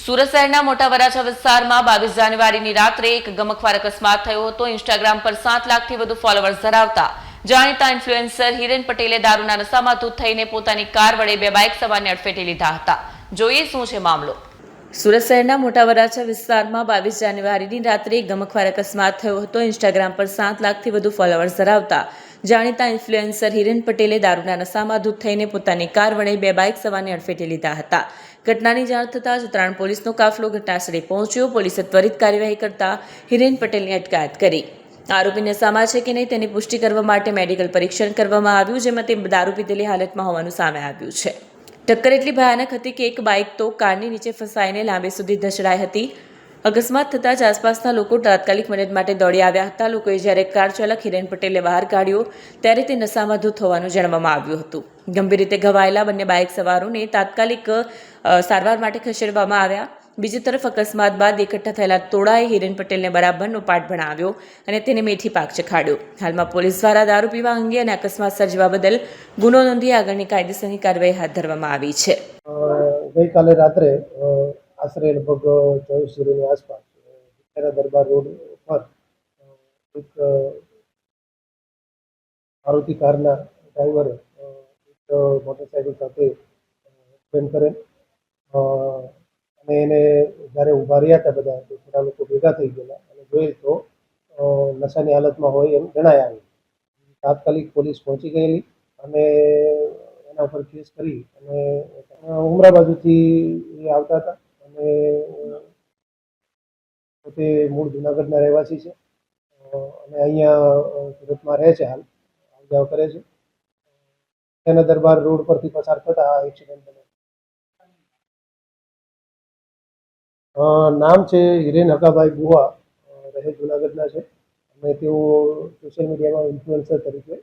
સુરત શહેરના મોટા વરાછા વિસ્તારમાં બાવીસ જાન્યુઆરીની રાત્રે એક ગમખવાર અકસ્માત થયો હતો. ઇન્સ્ટાગ્રામ પર સાત લાખથી વધુ ફોલોઅર્સ ધરાવતા જાણીતા ઇન્ફ્લુએન્સર હિરેન પટેલે દારૂના નશામાં ધૂત થઈને પોતાની કાર વડે બે બાઇક સવારને અડફેટે લીધા હતા. જોઈએ શું છે મામલો. સુરત શહેરના મોટા વરાછા વિસ્તારમાં બાવીસ જાન્યુઆરીની રાત્રે એક ગમખવાર અકસ્માત થયો હતો. ઇન્સ્ટાગ્રામ પર સાત લાખથી વધુ ફોલોઅર્સ ધરાવતા જાણીતા ઇન્ફ્લુએન્સર હિરેન પટેલે દારૂના નશામાં ધૂત થઈને પોતાની કાર વડે બે બાઇક સવારને અડફેટે લીધા હતા. ઘટનાની જાણ થતાં જ ઉત્તરાયણ પોલીસનો કાફલો ઘટનાસ્થળે પહોંચ્યો. પોલીસે ત્વરિત કાર્યવાહી કરતા હિરેન પટેલની અટકાયત કરી. આરોપી નશામાં છે કે નહીં તેની પુષ્ટિ કરવા માટે મેડિકલ પરીક્ષણ કરવામાં આવ્યું, જેમાં તે દારૂ પીધેલી હાલતમાં હોવાનું સામે આવ્યું છે. ટક્કર એટલી ભયાનક હતી કે એક બાઇક તો કારની નીચે ફસાઈને લાંબે સુધી ધસડાઈ હતી. અકસ્માત થતાં જ આસપાસના લોકો તાત્કાલિક મદદ માટે દોડી આવ્યા હતા. લોકોએ જ્યારે કાર ચાલક હિરેન પટેલે બહાર કાઢ્યો, ત્યારે તે નશામાં ધૂત હોવાનું જાણવામાં આવ્યું હતું. ગંભીર રીતે ઘવાયેલા બંને બાઇક સવારોને તાત્કાલિક સારવાર માટે ખસેડવામાં આવ્યા. બીજી તરફ અકસ્માત બાદ એકઠા થયેલા તોડાએ હિરેન પટેલને બરાબરનો પાઠ ભણાવ્યો અને તેને મેથી પાક ચખાડ્યો. હાલમાં પોલીસ દ્વારા દારૂ પીવા અંગે અને અકસ્માત સર્જવા બદલ ગુનો નોંધી આગળની કાયદેસરની કાર્યવાહી હાથ ધરવામાં આવી છે. ગઈકાલે રાત્રે આશરે લગભગ ચોવીસ જીરોની આસપાસ વિદ્યારા દરબાર રોડ પર એક મારુતિ કારના ડ્રાઈવરે એક મોટરસાઇકલ સાથે એક્સિડન્ટ કરેલ. અને એને જ્યારે ઊભા રહ્યા હતા બધા થોડા લોકો ભેગા થઈ ગયેલા. અને જોઈએ તો નશાની હાલતમાં હોય એમ જણાય આવ્યું તાત્કાલિક પોલીસ પહોંચી ગયેલી અને એના ઉપર કેસ કરી અને ઉમરા બાજુથી એ આવતા હતા. અને પોતે મૂળ જુનાગઢના રહેવાસી છે. અને અહીંયા સુરતમાં રહે છે હાલ. આવ જાવ કરે છે. તેના દરબાર રોડ પરથી પસાર થતા આ એક્સિડન્ટ બને. નામ છે હિરેન હકાભાઈ ગુહા. રહે જુનાગઢના છે. અને તેઓ સોશિયલ મીડિયામાં ઇન્ફ્લુએન્સર તરીકે